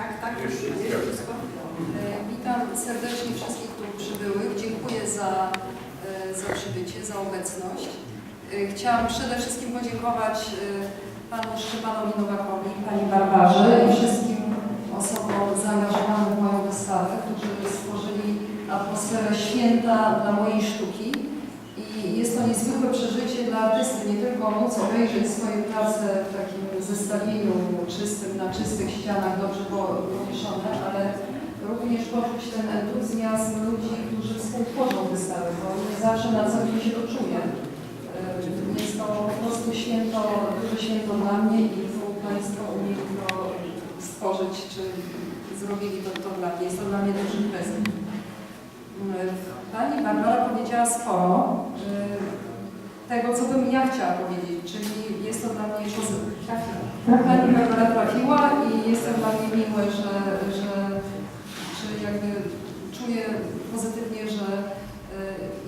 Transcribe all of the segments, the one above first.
Tak, tak, już jest wszystko. E, Witam serdecznie wszystkich tu przybyłych. Dziękuję za, e, za przybycie, za obecność. E, Chciałam przede wszystkim podziękować panu Szczepanowi Nowakowi, pani Barbarze i wszystkim osobom zaangażowanym w moją wystawę, którzy stworzyli atmosferę święta dla mojej sztuki. I jest to niezwykłe przeżycie dla artysty, nie tylko móc obejrzeć swoje prace w takim zestawieniu czystym, na czystych ścianach, dobrze po- powieszone, ale również poczuć ten entuzjazm ludzi, którzy współtworzą wystawę, bo nie zawsze na co dzień się to czuje. Jest to po prostu święto, duże święto dla mnie i Państwo umieli to stworzyć, czy zrobili to, to dla mnie. Jest to dla mnie duży prezent. Pani Barbara powiedziała sporo y, tego, co bym ja chciała powiedzieć, czyli jest to dla mnie pozytywne. Pani Barbara trafiła i jest to dla mnie miłe, że, że, że jakby czuję pozytywnie, że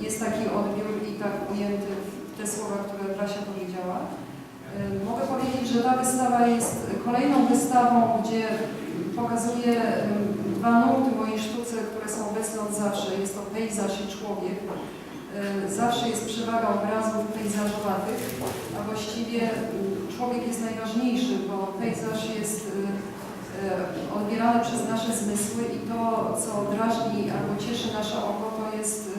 y, jest taki odbiór i tak ujęty w te słowa, które Brasia powiedziała. Y, Mogę powiedzieć, że ta wystawa jest kolejną wystawą, gdzie pokazuje y, dwa nurty mojej sztuce, które są obecne od zawsze. Jest to pejzaż i człowiek. Y, Zawsze jest przewaga obrazów pejzażowatych, a właściwie człowiek jest najważniejszy, bo pejzaż jest y, y, odbierany przez nasze zmysły i to, co drażni albo cieszy nasze oko, to jest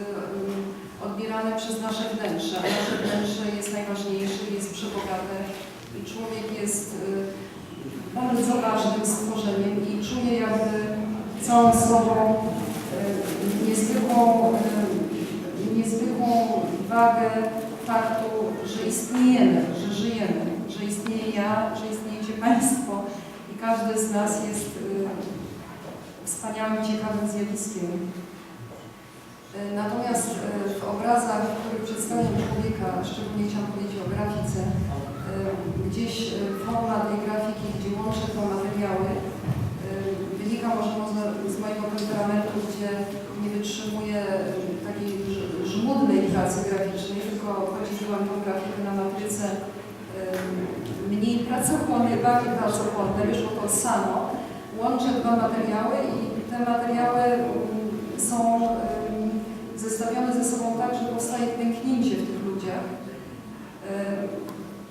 odbierane przez nasze wnętrze, a nasze wnętrze jest najważniejsze, jest przebogate i człowiek jest bardzo ważnym stworzeniem i czuje jakby całą sobą niezwykłą wagę faktu, że istniejemy, że żyjemy, że istnieje ja, że istniejecie Państwo i każdy z nas jest y, wspaniałym, ciekawym zjawiskiem. Y, Natomiast y, w obrazach, które przedstawiam człowieka, szczególnie chciałam powiedzieć o grafice, gdzieś forma tej grafiki, gdzie łączę te pracy graficznej, tylko podzieliłam tą grafikę na matryce mniej pracochłonne, bardziej pracochłonne, wyszło to samo. Łączę dwa materiały i te materiały mm, są zestawione ze sobą tak, że powstaje pęknięcie w tych ludziach.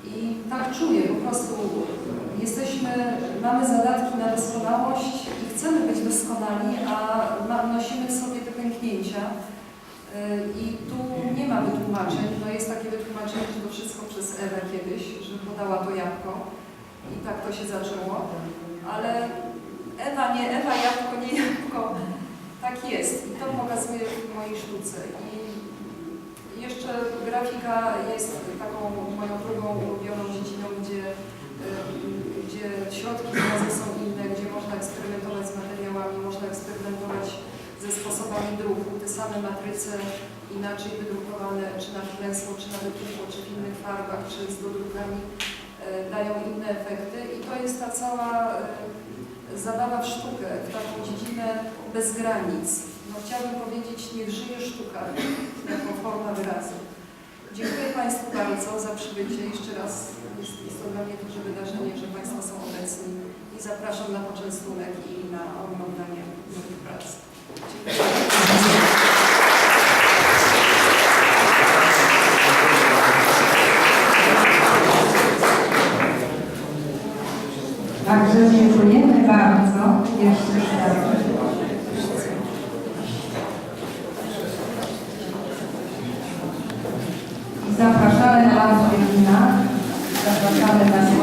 I tak czuję, po prostu jesteśmy, mamy zadatki na doskonałość i chcemy być doskonali, a nosimy w sobie te pęknięcia. Ym, I tu nie ma wytłumaczeń, no jest takie wytłumaczenie, że to wszystko przez Ewę kiedyś, że podała to jabłko i tak to się zaczęło, ale Ewa nie Ewa, jabłko nie jabłko, tak jest. I to pokazuję w mojej sztuce. I jeszcze grafika jest taką moją drugą ulubioną dziedziną, gdzie, y, gdzie środki pracy są inne, gdzie można eksperymentować z materiałami, można eksperymentować ze sposobami druku. Te same matryce inaczej wydrukowane, czy na klęsło, czy na wypukło, czy w innych farbach, czy z dodrukami y, dają inne efekty i to jest ta cała y, zabawa w sztukę, w taką dziedzinę bez granic. No, chciałabym powiedzieć, niech żyje sztuka jako forma wyrazu. Dziękuję Państwu bardzo za przybycie. Jeszcze raz jest, jest to dla mnie duże wydarzenie, że Państwo są obecni i zapraszam na poczęstunek i na oglądanie moich prac. Dziękuję. Także dziękujemy bardzo. Jeszcze raz. Zapraszamy na Angelina, zapraszamy na